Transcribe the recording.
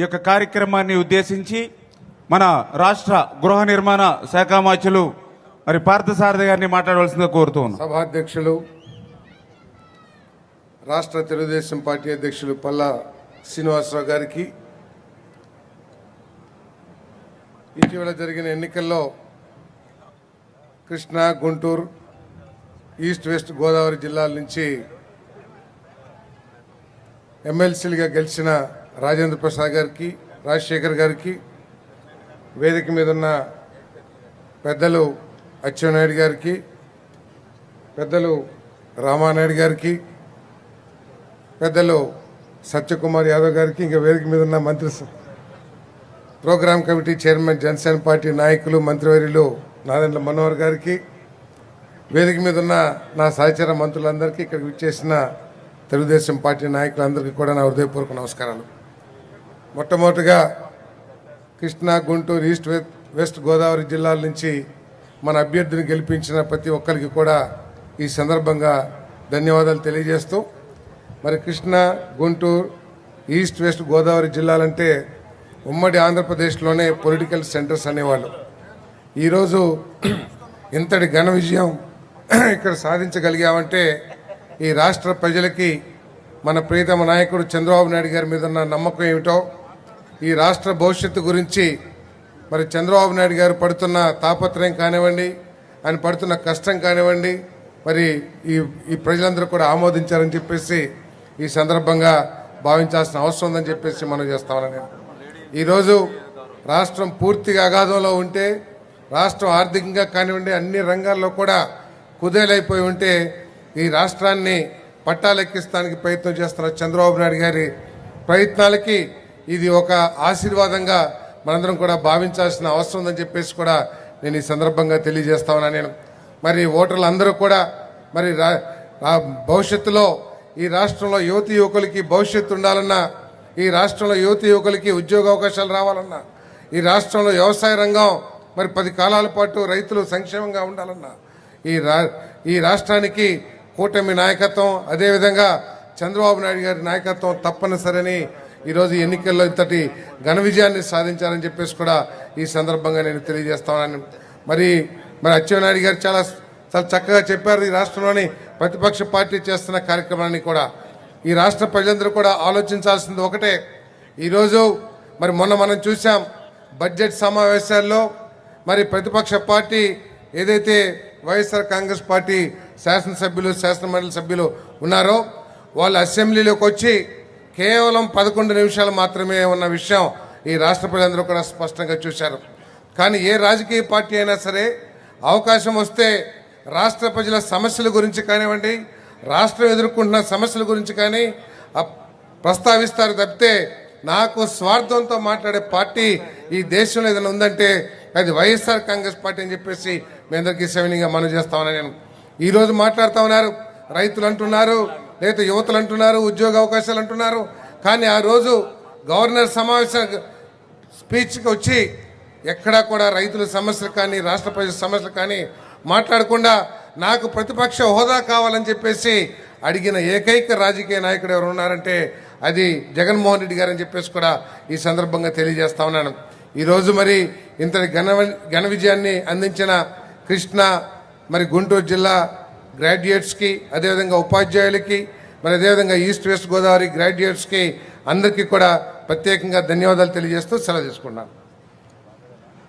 ఈ యొక్క కార్యక్రమాన్ని ఉద్దేశించి మన రాష్ట్ర గృహ నిర్మాణ శాఖ మాచులు మరి పార్థసారథి గారిని మాట్లాడవలసిందిగా కోరుతూ ఉన్నాం. సభాధ్యక్షులు రాష్ట్ర తెలుగుదేశం పార్టీ అధ్యక్షులు పల్లా శ్రీనివాసరావు గారికి ఇటీవల జరిగిన ఎన్నికల్లో కృష్ణా గుంటూరు ఈస్ట్ వెస్ట్ గోదావరి జిల్లాల నుంచి ఎమ్మెల్సీలుగా గెలిచిన రాజేంద్ర ప్రసాద్ గారికి రాజశేఖర్ గారికి వేదిక మీద ఉన్న పెద్దలు అచ్చెన్నాయుడు గారికి పెద్దలు రామానాయుడు గారికి పెద్దలు సత్యకుమార్ యాదవ్ గారికి ఇంకా వేదిక మీద ఉన్న మంత్రి program committee chairman Janasena party నాయకులు మంత్రివర్యులు నాదెండ్ల మనోహర్ గారికి వేదిక మీద ఉన్న నా సహచర మంత్రులందరికీ ఇక్కడికి విచ్చేసిన తెలుగుదేశం పార్టీ నాయకులందరికీ కూడా నా హృదయపూర్వక నమస్కారాలు. మొట్టమొదటిగా కృష్ణా గుంటూరు ఈస్ట్ వెస్ట్ గోదావరి జిల్లాల నుంచి మన అభ్యర్థిని గెలిపించిన ప్రతి ఒక్కరికి కూడా ఈ సందర్భంగా ధన్యవాదాలు తెలియజేస్తూ మరి కృష్ణా గుంటూరు ఈస్ట్ వెస్ట్ గోదావరి జిల్లాలంటే ఉమ్మడి ఆంధ్రప్రదేశ్లోనే పొలిటికల్ సెంటర్స్ అనేవాళ్ళు. ఈరోజు ఇంతటి ఘన విజయం ఇక్కడ సాధించగలిగామంటే ఈ రాష్ట్ర ప్రజలకి మన ప్రీతమ నాయకుడు చంద్రబాబు నాయుడు గారి మీద ఉన్న నమ్మకం ఏమిటో ఈ రాష్ట్ర భవిష్యత్తు గురించి మరి చంద్రబాబు నాయుడు గారు పడుతున్న తాపత్రయం కానివ్వండి ఆయన పడుతున్న కష్టం కానివ్వండి మరి ఈ ఈ ప్రజలందరూ కూడా ఆమోదించారని చెప్పేసి ఈ సందర్భంగా భావించాల్సిన అవసరం ఉందని చెప్పేసి మనం చేస్తామని నేను. ఈరోజు రాష్ట్రం పూర్తిగా అగాధంలో ఉంటే రాష్ట్రం ఆర్థికంగా కానివ్వండి అన్ని రంగాల్లో కూడా కుదేలైపోయి ఉంటే ఈ రాష్ట్రాన్ని పట్టాలెక్కిస్తానికి ప్రయత్నం చేస్తున్న చంద్రబాబు నాయుడు గారి ప్రయత్నాలకి ఇది ఒక ఆశీర్వాదంగా మనందరం కూడా భావించాల్సిన అవసరం ఉందని చెప్పేసి కూడా నేను ఈ సందర్భంగా తెలియజేస్తా ఉన్నా నేను. మరి ఓటర్లు అందరూ కూడా మరి రా- భవిష్యత్తులో ఈ రాష్ట్రంలో యువతి యువకులకి భవిష్యత్తు ఉండాలన్నా ఈ రాష్ట్రంలో యువతి యువకులకి ఉద్యోగ అవకాశాలు రావాలన్నా ఈ రాష్ట్రంలో వ్యవసాయ రంగం మరి పది కాలాల పాటు రైతులు సంక్షేమంగా ఉండాలన్నా ఈ రా ఈ రాష్ట్రానికి కూటమి నాయకత్వం అదేవిధంగా చంద్రబాబు నాయుడు గారి నాయకత్వం తప్పనిసరని ఈరోజు ఎన్నికల్లో ఇంతటి ఘన విజయాన్ని సాధించారని చెప్పేసి కూడా ఈ సందర్భంగా నేను తెలియజేస్తానని మరి మరి అచ్చెన్నాయుడు గారు చాలా చాలా చక్కగా చెప్పారు. ఈ రాష్ట్రంలోని ప్రతిపక్ష పార్టీ చేస్తున్న కార్యక్రమాన్ని కూడా ఈ రాష్ట్ర ప్రజలందరూ కూడా ఆలోచించాల్సింది ఒకటే. ఈరోజు మరి మొన్న మనం చూసాం బడ్జెట్ సమావేశాల్లో మరి ప్రతిపక్ష పార్టీ ఏదైతే వైఎస్ఆర్ కాంగ్రెస్ పార్టీ శాసనసభ్యులు శాసనమండలి సభ్యులు ఉన్నారో వాళ్ళు అసెంబ్లీలోకి వచ్చి కేవలం పదకొండు నిమిషాలు మాత్రమే ఉన్న విషయం ఈ రాష్ట్ర ప్రజలందరూ కూడా స్పష్టంగా చూశారు. కానీ ఏ రాజకీయ పార్టీ అయినా సరే అవకాశం వస్తే రాష్ట్ర ప్రజల సమస్యల గురించి కానివ్వండి రాష్ట్రం ఎదుర్కొంటున్న సమస్యల గురించి కానీ ప్రస్తావిస్తారు తప్పితే నాకు స్వార్థంతో మాట్లాడే పార్టీ ఈ దేశంలో ఏదైనా ఉందంటే అది వైఎస్ఆర్ కాంగ్రెస్ పార్టీ అని చెప్పేసి మీ అందరికీ సెవెనింగ్గా మనం చేస్తామని నేను. ఈరోజు మాట్లాడుతూ ఉన్నారు రైతులు అంటున్నారు లేదా యువతలు అంటున్నారు ఉద్యోగ అవకాశాలు అంటున్నారు. కానీ ఆ రోజు గవర్నర్ సమావేశం స్పీచ్కి వచ్చి ఎక్కడా కూడా రైతుల సమస్యలు కానీ రాష్ట్ర ప్రజల సమస్యలు కానీ మాట్లాడకుండా నాకు ప్రతిపక్ష హోదా కావాలని చెప్పేసి అడిగిన ఏకైక రాజకీయ నాయకుడు ఎవరు ఉన్నారంటే అది జగన్మోహన్ రెడ్డి గారని చెప్పేసి కూడా ఈ సందర్భంగా తెలియజేస్తా ఉన్నాను. ఈరోజు మరి ఇంతటి ఘన ఘన విజయాన్ని అందించిన కృష్ణ మరి గుంటూరు జిల్లా గ్రాడ్యుయేట్స్కి అదేవిధంగా ఉపాధ్యాయులకి మరి అదేవిధంగా ఈస్ట్ వెస్ట్ గోదావరి గ్రాడ్యుయేట్స్కి అందరికీ కూడా ప్రత్యేకంగా ధన్యవాదాలు తెలియజేస్తూ సెలవు తీసుకున్నాను